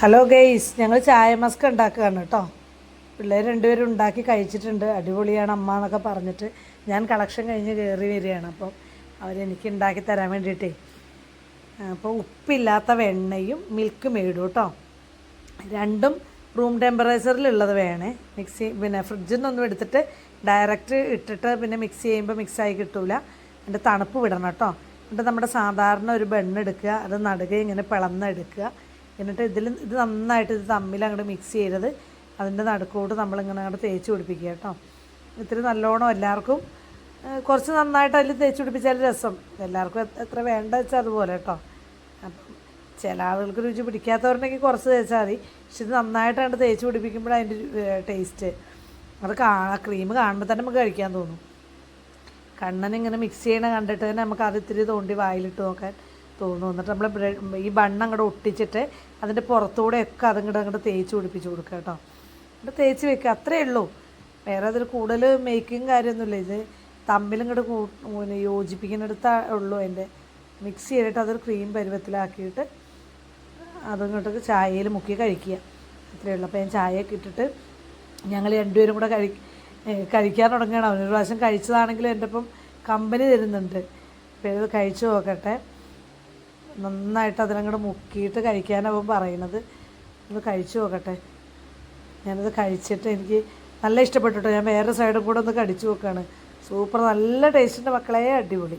Hello guys ഞങ്ങൾ ചായ Musk ഉണ്ടാക്കുകയാണ് കേട്ടോ. പിള്ളേർ രണ്ടുപേരും ഉണ്ടാക്കി കഴിച്ചിട്ടുണ്ട്. അടിപൊളിയാണ് അമ്മ എന്നൊക്കെ പറഞ്ഞിട്ട് ഞാൻ കളക്ഷൻ കഴിഞ്ഞ് കയറി വരികയാണ്. അപ്പം അവരെനിക്ക് ഉണ്ടാക്കി തരാൻ വേണ്ടിയിട്ടേ. അപ്പോൾ ഉപ്പില്ലാത്ത വെണ്ണയും മിൽക്ക് മേടും കേട്ടോ. രണ്ടും റൂം ടെമ്പറേച്ചറിലുള്ളത് വേണേ. മിക്സി പിന്നെ ഫ്രിഡ്ജിൽ നിന്നൊന്നും എടുത്തിട്ട് ഡയറക്റ്റ് ഇട്ടിട്ട് പിന്നെ മിക്സ് ചെയ്യുമ്പോൾ മിക്സായി കിട്ടൂല. അതിന്റെ തണുപ്പ് വിടണം കേട്ടോ. എന്നിട്ട് നമ്മുടെ സാധാരണ ഒരു ബണ്ണ് എടുക്കുക. അത് നടുക ഇങ്ങനെ പിളന്നെടുക്കുക. എന്നിട്ട് ഇതിൽ ഇത് നന്നായിട്ട് ഇത് തമ്മിൽ അങ്ങോട്ട് മിക്സ് ചെയ്തത് അതിന്റെ നടുക്കോട്ട് നമ്മളിങ്ങനെ അങ്ങോട്ട് തേച്ച് പിടിപ്പിക്കുക കേട്ടോ. ഇത്തിരി നല്ലോണം എല്ലാവർക്കും കുറച്ച് നന്നായിട്ട് അതിൽ തേച്ച് പിടിപ്പിച്ചാൽ രസം. എല്ലാവർക്കും എത്ര- വേണ്ട വെച്ചാൽ അതുപോലെ കേട്ടോ. അപ്പം ചില ആളുകൾക്ക് രുചി പിടിക്കാത്തവരുണ്ടെങ്കിൽ കുറച്ച് തേച്ചാൽ മതി. പക്ഷെ ഇത് നന്നായിട്ട് തേച്ച് പിടിപ്പിക്കുമ്പോൾ അതിന്റെ ടേസ്റ്റ് അത് കാണാം ക്രീം കാണുമ്പോൾ തന്നെ നമുക്ക് കഴിക്കാൻ തോന്നും. കണ്ണനിങ്ങനെ മിക്സ് ചെയ്യണ കണ്ടിട്ട് തന്നെ നമുക്ക് അത് ഇത്തിരി തോണ്ടി വായിലിട്ട് നോക്കാൻ തോന്നും എന്നിട്ട് നമ്മൾ ഈ ബണ്ണ് അങ്ങോട്ട് ഒട്ടിച്ചിട്ട് അതിന്റെ പുറത്തൂടെ ഒക്കെ അതിങ്ങോട്ട് അങ്ങോട്ട് തേച്ച് പിടിപ്പിച്ച് കൊടുക്കുക കേട്ടോ. എന്നിട്ട് തേച്ച് വെക്കുക. അത്രയേ ഉള്ളൂ. വേറെ അതിൽ കൂടുതൽ മേക്കിങ് കാര്യമൊന്നുമില്ല. ഇത് തമ്മിലിങ്ങോട്ട് പിന്നെ യോജിപ്പിക്കുന്നിടത്താ ഉള്ളൂ എന്റെ മിക്സ് ചെയ്തിട്ട് അതൊരു ക്രീം പരുവത്തിലാക്കിയിട്ട് അതിങ്ങോട്ട് ചായയിൽ മുക്കി കഴിക്കുക. അത്രയേ ഉള്ളൂ. അപ്പോൾ ഞാൻ ചായയൊക്കെ ഇട്ടിട്ട് ഞങ്ങൾ രണ്ടുപേരും കൂടെ കഴി കഴിക്കാൻ തുടങ്ങുകയാണ്. അവനൊരു പ്രാവശ്യം കഴിച്ചതാണെങ്കിലും എന്റെ ഇപ്പം കമ്പനി തരുന്നുണ്ട്. അപ്പോൾ ഇത് കഴിച്ചു നോക്കട്ടെ. നന്നായിട്ട് അതിനങ്ങോട്ട് മുക്കിയിട്ട് കഴിക്കാനാവും പറയണത് ഒന്ന് കഴിച്ചു നോക്കട്ടെ. ഞാനത് കഴിച്ചിട്ട് എനിക്ക് നല്ല ഇഷ്ടപ്പെട്ടു ഞാൻ വേറെ സൈഡും കൂടെ ഒന്ന് കടിച്ചു നോക്കുകയാണ് സൂപ്പർ നല്ല ടേസ്റ്റിന്റെ മക്കളെ അടിപൊളി.